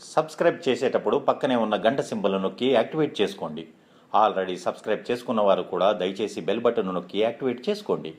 Subscribe చేసేటప్పుడు పక్కనే ఉన్న గంట సింబల్ నొక్కి యాక్టివేట్ చేసుకోండి. ఆల్రెడీ సబ్స్క్రైబ్ చేసుకున్న వారు కూడా దయచేసి బెల్ బటన్ నొక్కి యాక్టివేట్ చేసుకోండి.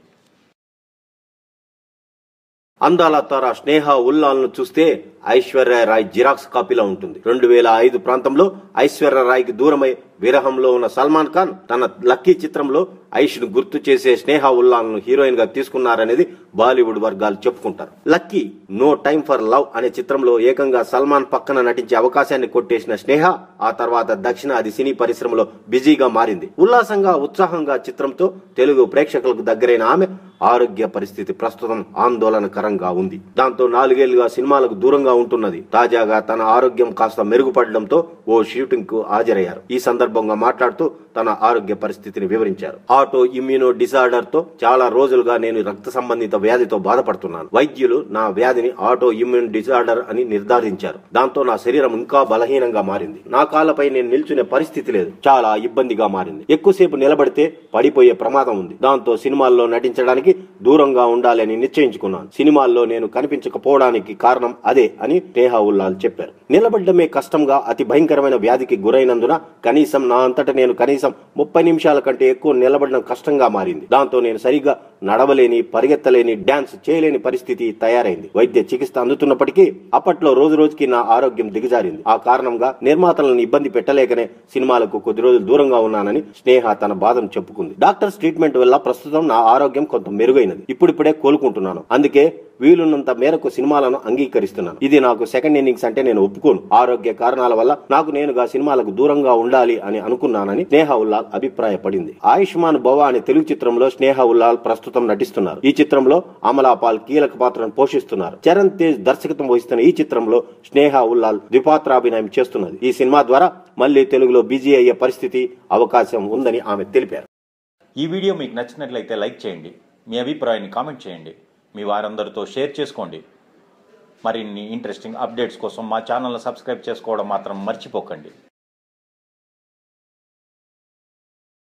అందాల తార స్నేహ ఉల్లాల్ను చూస్తే ఐశ్వర్య రాయ్ జిరాక్స్ కాపీలో ఉంటుంది. రెండు వేల ఐదు ప్రాంతంలో ఐశ్వర్య రాయ్కి దూరమై విరహంలో ఉన్న సల్మాన్ ఖాన్ తన లక్కీ చిత్రంలో ఐష్ను గుర్తు చేసే స్నేహ ఉల్లాల్ను హీరోయిన్గా తీసుకున్నారనేది బాలీవుడ్ వర్గాలు చెప్పుకుంటారు. Lucky no time for love అనే చిత్రంలో ఏకంగా సల్మాన్ పక్కన నటించే అవకాశాన్ని కొట్టేసిన స్నేహ ఆ తర్వాత దక్షిణాది సినీ పరిశ్రమలో బిజీగా మారింది. ఉల్లాసంగా ఉత్సాహంగా చిత్రంతో తెలుగు ప్రేక్షకులకు దగ్గరైన ఆమె ఆరోగ్య పరిస్థితి ప్రస్తుతం ఆందోళనకరంగా ఉంది. దాంతో నాలుగేళ్ళుగా సినిమాలకు దూరంగా ఉంటున్నది. తాజాగా తన ఆరోగ్యం కాస్త మెరుగుపడడంతో ఓ షూటింగ్కు హాజరయ్యారు. ఈ సందర్భంగా మాట్లాడుతూ తన ఆరోగ్య పరిస్థితిని వివరించారు. ఆటో ఇమ్యూనో డిసార్డర్తో చాలా రోజులుగా నేను రక్త సంబంధిత వ్యాధితో బాధపడుతున్నాను. వైద్యులు నా వ్యాధిని ఆటో ఇమ్యూన్ డిసార్డర్ అని నిర్ధారించారు. దాంతో నా శరీరం ఇంకా బలహీనంగా మారింది. నా కాళ్ళపై నేను నిల్చునే పరిస్థితి లేదు. చాలా ఇబ్బందిగా మారింది. ఎక్కువసేపు నిలబడితే పడిపోయే ప్రమాదం ఉంది. దాంతో సినిమాల్లో నటించడానికి దూరంగా ఉండాలి అని నిశ్చయించుకున్నాను. సినిమాల్లో నేను కనిపించకపోవడానికి కారణం అదే. అని నేహా ఉల్లాల్ చెప్పారు. నిలబడ్డమే కష్టంగా అతి భయంకరమైన వ్యాధికి గురైనందున కనీసం నా అంతట నేను కనీసం ముప్పై నిమిషాల కంటే ఎక్కువ నిలబడడం కష్టంగా మారింది. దాంతో నేను సరిగ్గా నడవలేని పరిగెత్తలేని డ్యాన్స్ చేయలేని పరిస్థితి తయారైంది. వైద్య చికిత్స అందుతున్నప్పటికీ అప్పట్లో రోజు రోజుకి నా ఆరోగ్యం దిగజారింది. ఆ కారణంగా నిర్మాతలను ఇబ్బంది పెట్టలేకనే సినిమాలకు కొద్ది రోజులు దూరంగా ఉన్నానని స్నేహ తన బాధను చెప్పుకుంది. డాక్టర్స్ ట్రీట్మెంట్ వల్ల ప్రస్తుతం నా ఆరోగ్యం కొంత మెరుగైనది. ఇప్పుడిప్పుడే కోలుకుంటున్నాను. అందుకే వీలున్నంత మేరకు సినిమాలను అంగీకరిస్తున్నాను. ఇది నాకు సెకండ్ ఇన్నింగ్స్ అంటే నేను ఒప్పుకోను. ఆరోగ్య కారణాల వల్ల నాకు నేనుగా సినిమాలకు దూరంగా ఉండాలి అని అనుకున్నానని స్నేహ ఉల్లాల్ అభిప్రాయపడింది. ఆయుష్మాన్ భవ అనే తెలుగు చిత్రంలో స్నేహ ఉల్లాల్ ప్రస్తుతం నటిస్తున్నారు. ఈ చిత్రంలో అమలాపాల్ కీలక పాత్రను పోషిస్తున్నారు. చరణ్ తేజ్ దర్శకత్వం వహిస్తున్న ఈ చిత్రంలో స్నేహ ఉల్లాల్ ద్విపాత్రాభినయం చేస్తున్నది. ఈ సినిమా ద్వారా మళ్ళీ తెలుగులో బిజీ అయ్యే పరిస్థితి అవకాశం ఉందని ఆమె తెలిపారు. ఈ వీడియో మీకు నచ్చినట్లయితే లైక్ చేయండి. మీ అభిప్రాయాన్ని కామెంట్ చేయండి. మీ వారందరితో షేర్ చేసుకోండి. మరిన్ని ఇంట్రెస్టింగ్ అప్డేట్స్ కోసం మా ఛానల్ని సబ్స్క్రైబ్ చేసుకోవడం మాత్రం మర్చిపోకండి.